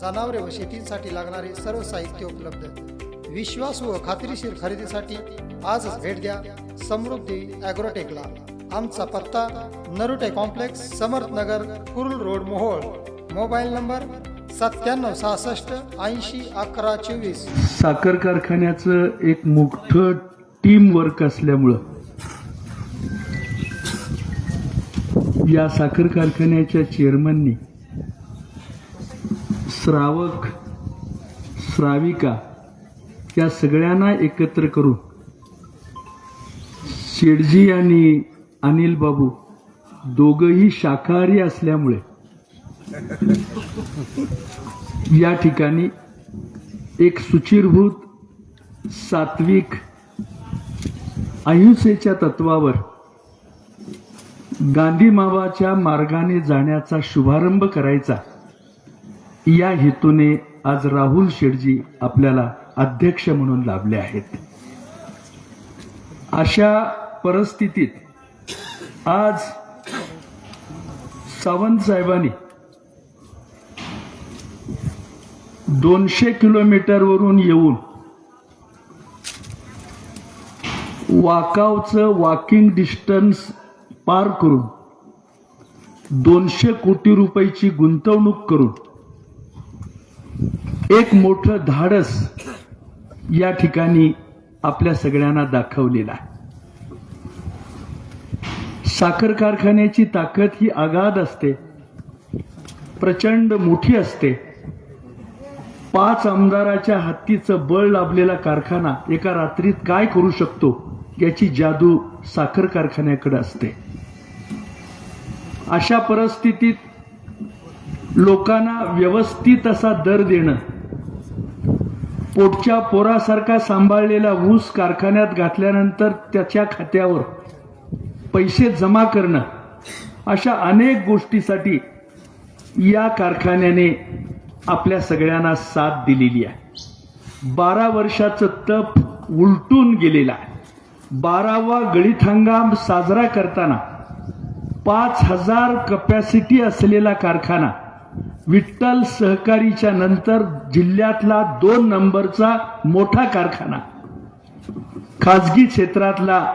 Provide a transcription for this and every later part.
जनावरे व शेतीसाठी लागणारे सर्व साहित्य उपलब्ध विश्वास व खात्रीशीर खरेदीसाठी आजच भेट द्या समृद्धी ॲग्रोटेकला. आमचा पत्ता Narute complex Samarth Nagar Kurul road Mohol. Mobile number सत्त्याण्णव सहासष्ट ऐंशी अकरा चोवीस. साखर कारखान्याचं एक मोठं टीम वर्क असल्यामुळं या साखर कारखान्याच्या चेअरमननी श्रावक श्राविका या सगळ्यांना एकत्र करून शेडजी आणि अनिल बाबू दोघंही शाकाहारी असल्यामुळे या ठिकाणी एक सुचिरभूत सात्विक अहिंसेच्या तत्वावर गांधी मावाच्या मार्गाने जाण्याचा शुभारंभ करायचा. या हेतूने आज राहुल शेडजी आपल्याला अध्यक्ष म्हणून लाभले आहेत. अशा परिस्थितीत आज सावंत साहेबांनी दोनशे किलोमीटरवरून येऊन वाकावचं वॉकिंग डिस्टन्स पार करून दोनशे कोटी रुपयाची गुंतवणूक करून एक मोठं धाडस या ठिकाणी आपल्या सगळ्यांना दाखवलेलं आहे. साखर कारखान्याची ताकद ही आगाध असते प्रचंड मोठी असते. पाच आमदाराच्या हत्तीचं बळ लाभलेला कारखाना एका रात्रीत काय करू शकतो याची जादू साखर कारखान्याकडे असते. अशा परिस्थितीत लोकांना व्यवस्थित असा दर देणं पोटच्या पोरासारखा सांभाळलेला ऊस कारखान्यात घातल्यानंतर त्याच्या खात्यावर पैसे जमा करणं अशा अनेक गोष्टीसाठी या कारखान्याने आपल्या सगळ्यांना साथ दिलेली आहे. बारा वर्षाचं तप उलटून गेलेलं आहे. बारावा गळीत हंगाम साजरा करताना पाच हजार कपॅसिटी असलेला कारखाना विठ्ठल सहकारीच्या नंतर जिल्ह्यातला दोन नंबरचा मोठा कारखाना. खाजगी क्षेत्रातला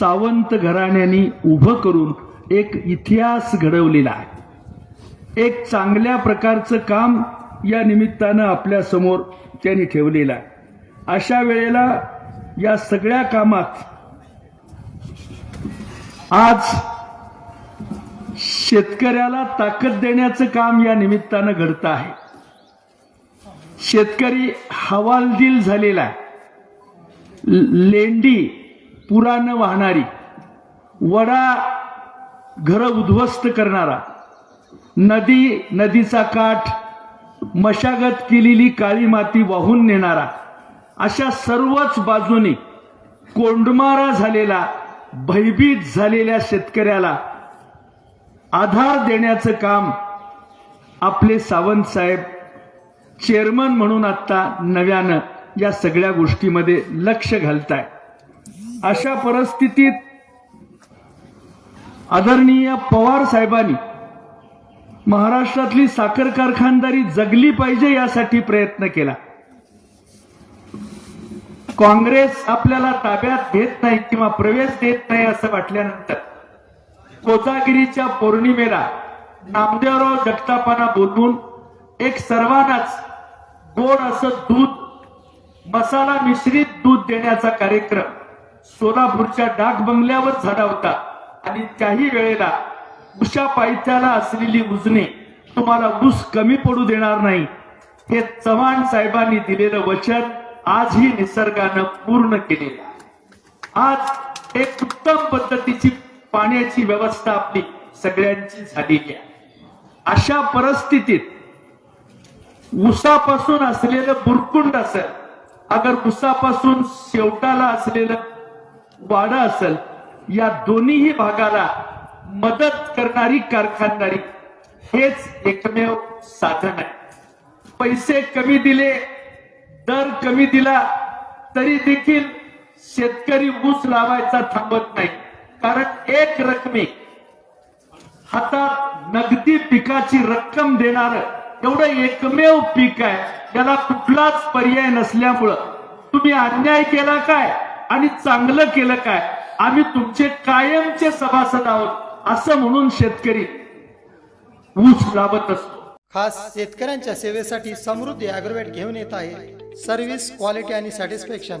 सावंत घराण्यानी उभं करून एक इतिहास घडवलेला आहे. एक चांगल्या प्रकारचं काम या निमित्तानं आपल्यासमोर त्यांनी ठेवलेलं आहे. अशा वेळेला या सगळ्या कामात आज शेतकऱ्याला ताकद देण्याचं काम या निमित्तानं घडतं आहे. शेतकरी हवालदिल झालेला आहे. लेंडी पुरानं वाहणारी वडा घर उद्ध्वस्त करणारा नदी नदीचा काठ मशागत केलेली काळी माती वाहून नेणारा अशा सर्वच बाजूनी कोंडमारा झालेला भयभीत झालेल्या शेतकऱ्याला आधार देण्याचं काम आपले सावंत साहेब चेअरमन म्हणून आता नव्यानं या सगळ्या गोष्टीमध्ये लक्ष घालताय. अशा परिस्थितीत आदरणीय पवार साहेबांनी महाराष्ट्रातली साखर कारखानदारी जगली पाहिजे यासाठी प्रयत्न केला. काँग्रेस आपल्याला ताब्यात घेत नाही किंवा प्रवेश देत नाही असं वाटल्यानंतर कोजागिरीच्या पौर्णिमेला नामदेवराव जगतापांना बोलवून एक सर्वांनाच गोड असं दूध मसाला मिश्रित दूध देण्याचा कार्यक्रम सोलापूरच्या डाक बंगल्यावर झाला होता. आणि त्याही वेळेला उषा पायथ्याला असलेली उजने तुम्हाला ऊस कमी पडू देणार नाही हे चव्हाण साहेबांनी दिलेलं वचन आजही निसर्गानं पूर्ण केलेलं आज एक उत्तम पद्धतीची पाण्याची व्यवस्था आपली सगळ्यांची झालेली आहे अशा परिस्थितीत उसापासून असलेलं बुरकुंड असेल अगर उसापासून शेवटाला असलेलं वाडं असेल या दोन्हीही भागाला मदत करणारी कारखानदारी हेच एकमेव साधन आहे. पैसे कमी दिले दर कमी दिला तरी देखील शेतकरी ऊस लावायचा थांबत नाही. कारण एक रकमे हातात नगदी पिकाची रक्कम देणार एवढं एकमेव पीक आहे त्याला कुठलाच पर्याय नसल्यामुळं. तुम्ही अन्याय केला काय? आणि चांगलं केलं काय? आम्ही तुमचे कायमचे सभासद आहोत असं म्हणून शेतकरी ऊस लाभत असतो. खास शेतकऱ्यांच्या सेवेसाठी समृद्धी अॅग्रोवेट घेऊन येत आहे. सर्व्हिस क्वालिटी आणि सॅटिस्फॅक्शन.